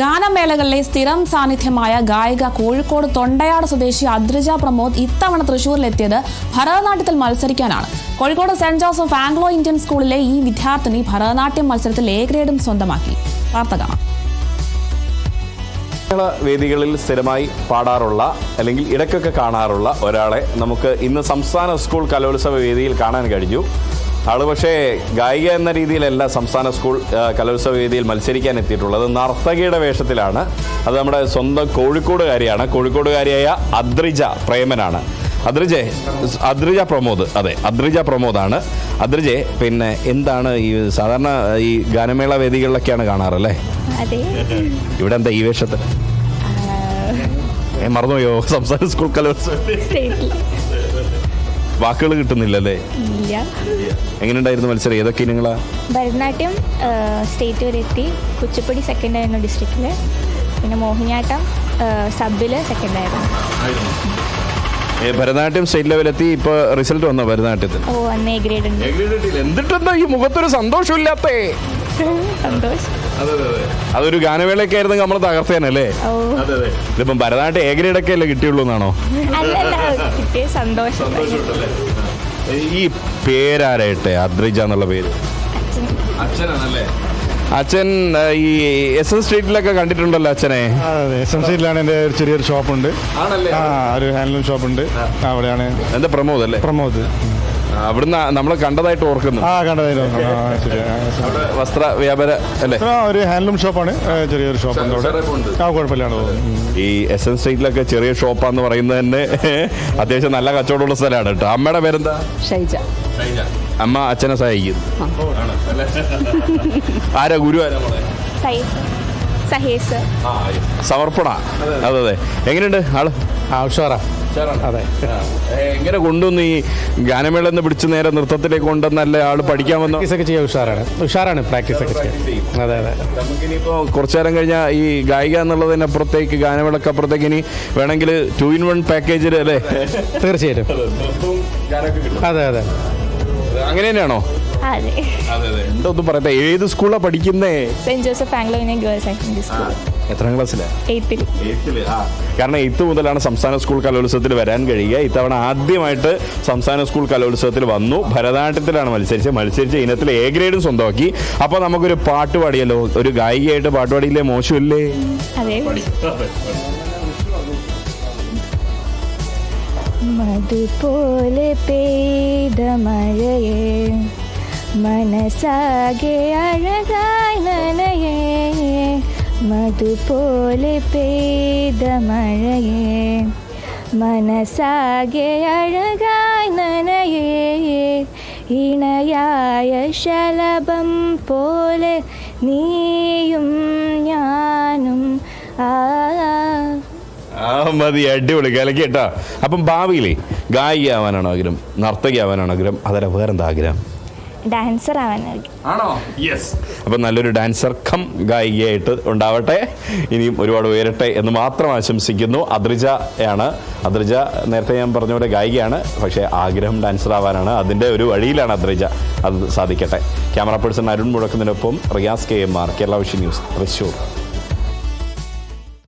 ഗാനമേളകളിലെ സ്ഥിരം സാന്നിധ്യമായ ഗായിക കോഴിക്കോട് തൊണ്ടയാട് സ്വദേശി അദ്രിജ പ്രമോദ് ഇത്തവണ തൃശൂരിലെത്തിയത് ഭരതനാട്യത്തിൽ മത്സരിക്കാനാണ്. Kozhikode saint Joseph Anglo Indian സ്കൂളിലെ ഈ വിദ്യാർത്ഥിനി ഭരതനാട്യം മത്സരത്തിൽ എ ഗ്രേഡും സ്വന്തമാക്കി. വാർത്ത കാണാം. വേദികളിൽ സ്ഥിരമായി പാടാറുള്ള അല്ലെങ്കിൽ ഇടയ്ക്കൊക്കെ കാണാറുള്ള ഒരാളെ നമുക്ക് ഇന്ന് സംസ്ഥാന സ്കൂൾ കലോത്സവ വേദിയിൽ കാണാൻ കഴിഞ്ഞു. ആൾ പക്ഷേ ഗായിക എന്ന രീതിയിലല്ല സംസ്ഥാന സ്കൂൾ കലോത്സവ വേദിയിൽ മത്സരിക്കാൻ എത്തിയിട്ടുള്ളത് നർത്തകിയുടെ വേഷത്തിലാണ്. അത് നമ്മുടെ സ്വന്തം കോഴിക്കോടുകാരിയാണ്. കോഴിക്കോടുകാരിയായ അദ്രിജ പ്രേമനാണ്. അദ്രിജെ അദ്രിജ പ്രമോദ് അതെ അദ്രിജ പ്രമോദാണ്. അദ്രിജെ പിന്നെ എന്താണ് ഈ സാധാരണ ഈ ഗാനമേള വേദികളിലൊക്കെയാണ് കാണാറല്ലേ? ഇവിടെ എന്താ ഈ വേഷത്തിൽ മറന്നുപോയോ? സംസ്ഥാന സ്കൂൾ കലോത്സവം വാക്കുകൾ കിട്ടുന്നില്ലല്ലേ? ഇല്ല. എങ്ങനെയുണ്ടായിരുന്നു മത്സരം? ഏതൊക്കെ ഇനങ്ങളാ? ഭരതനാട്യം സ്റ്റേറ്റ് വരെ എത്തി. കുച്ചിപ്പുടി സെക്കൻഡ് ആയിരുന്നു ഡിസ്ട്രിക്റ്റിൽ പിന്നെ മോഹിനിയാട്ടം സബിൽ സെക്കൻഡ് ആയിരുന്നു. ഭരതനാട്യം സ്റ്റേറ്റ് ലെവലെത്തി ഇപ്പൊ റിസൾട്ട് വന്നോ ഭരതനാട്യത്തിൽ ഓ അന്ന് എ ഗ്രേഡ് ഉണ്ട്. എന്നിട്ടെന്താ ഈ മുഖത്തൊരു സന്തോഷമില്ലാത്തേ? സന്തോഷം. അതൊരു ഗാനവേളയൊക്കെ ആയിരുന്നു നമ്മൾ തകർത്തേനല്ലേ ഇതിപ്പം ഭരതനാട്യം എ ഗ്രേഡ് ഒക്കെ അല്ലേ കിട്ടിയുള്ളൂ എന്നാണോ അല്ലല്ല കിട്ടിയ സന്തോഷം. ഈ പേരാരായിട്ടെ? അദ്രിജ എന്നുള്ള പേര്. അച്ഛൻ. അച്ഛനാണല്ലേ? അച്ഛൻ ഈ എസ് എൻ സ്ട്രീറ്റിലൊക്കെ കണ്ടിട്ടുണ്ടല്ലോ അച്ഛനെ? അതെ. എസ് എം സ്ട്രീറ്റിലാണ് എന്റെ ഒരു ചെറിയൊരു ഷോപ്പുണ്ട്. ആണല്ലേ? ആ ഒരു ഹാൻഡ്ലൂം ഷോപ്പുണ്ട്. അവിടെയാണ്. എന്താ പ്രമോദ് അല്ലേ? പ്രമോദ്. അവിടുന്ന് നമ്മൾ കണ്ടതായിട്ട് ഓർക്കുന്നു. ആ കണ്ടതായിട്ട് ആ ശരി ആ, ശരി. അവിടെ വസ്ത്ര വ്യാപാര അല്ലേ? ആ, ഒരു ഹാൻഡ്ലൂം ഷോപ്പാണ്. ചെറിയൊരു ഷോപ്പാണ് അവിടെ. ഷെറഫുണ്ട്. ആ കുഴപ്പമില്ലാണ് ഈ എസ് എൻ സ്ട്രീറ്റിലൊക്കെ ചെറിയ ഷോപ്പാന്ന് പറയുന്നത് തന്നെ അത്യാവശ്യം നല്ല കച്ചവടമുള്ള സ്ഥലമാണ് കേട്ടോ. അമ്മയുടെ പേരെന്താ? ഷൈജ. അമ്മ അച്ഛനെ സഹായിക്കും. ആരാ ഗുരു ആരാ മോളെ? സഹേസ്. സഹേസ്. സമർപ്പണ. അതെ അതെ. എങ്ങനെയുണ്ട് ആൾ? ആ ഉഷാറാ. അതെ. എങ്ങനെ കൊണ്ടുവന്നു ഈ ഗാനമേള എന്ന് പിടിച്ച് നേരെ നൃത്തത്തിലേക്ക് കൊണ്ടുവന്നല്ല ആൾ പഠിക്കാൻ വന്നു? പ്രാക്ടീസ് ഒക്കെ ചെയ്യാൻ ഉഷാറാണ്. ഉഷാറാണ് പ്രാക്ടീസ് ഒക്കെ ചെയ്യാൻ. അതെ അതെ. നമുക്കിനിയിപ്പോ കുറച്ചു നേരം കഴിഞ്ഞാൽ ഈ ഗായിക എന്നുള്ളതിനപ്പുറത്തേക്ക് ഗാനമേളക്ക് അപ്പുറത്തേക്ക് ഇനി വേണമെങ്കിൽ ടു ഇൻ വൺ പാക്കേജിൽ അല്ലേ? തീർച്ചയായിട്ടും. അതെ അതെ. അങ്ങനെ തന്നെയാണോ? അതെ. എന്താ ഒന്നും പറയട്ടെ ഏത് സ്കൂളാണ് പഠിക്കുന്നേ? Saint Joseph Anglo Indian girls secondary school. എത്രാം ക്ലാസ്സിലാണ് എയ്ത്തിൽ കാരണം എയ്ത്ത് മുതലാണ് സംസ്ഥാന സ്കൂൾ കലോത്സവത്തിൽ വരാൻ കഴിയുക. ഇത്തവണ ആദ്യമായിട്ട് സംസ്ഥാന സ്കൂൾ കലോത്സവത്തിൽ വന്നു. ഭരതനാട്യത്തിലാണ് മത്സരിച്ചത്. മത്സരിച്ച ഇനത്തിൽ എ ഗ്രേഡും സ്വന്തമാക്കി. അപ്പോൾ നമുക്കൊരു പാട്ട് പാടിയല്ലോ. ഒരു ഗായികയായിട്ട് പാട്ട് പാടിയില്ലേ? മോശമില്ലേ? അതെ. മധുപോലെ പെയ്ത മഴയെ മനസ്സാകെ അഴകായി നനയേ. മധുപോലെ പെയ്ത മഴയെ മനസ്സാകെ അഴകായി നനയേ. ഇണയായ ശലഭം പോലെ നീയും ഞാനും ആ ആ മതി അടിപൊളി. കലക്കി കേട്ടാ അപ്പം ഭാവിയിലേ ഗായിക ആവാനാണോ ആഗ്രഹം? നർത്തകി ആവാനാണോ ആഗ്രഹം? അതല്ല വേറെന്താ ആഗ്രഹം? ഡാൻസർ ആണോ? യെസ് അപ്പം നല്ലൊരു ഡാൻസർ കം ഗായികയായിട്ട് ഉണ്ടാവട്ടെ. ഇനിയും ഒരുപാട് ഉയരട്ടെ എന്ന് മാത്രം ആശംസിക്കുന്നു. അദ്രിജ ആണ്. അദ്രിജ നേരത്തെ ഞാൻ പറഞ്ഞ പോലെ ഗായികയാണ്. പക്ഷേ ആഗ്രഹം ഡാൻസർ ആവാനാണ് അതിന്റെ ഒരു വഴിയിലാണ് അദ്രിജ. അത് സാധിക്കട്ടെ. Camera person Arun മുഴക്കുന്നതിനൊപ്പം Riyas K M R Kerala vision news Thrissur.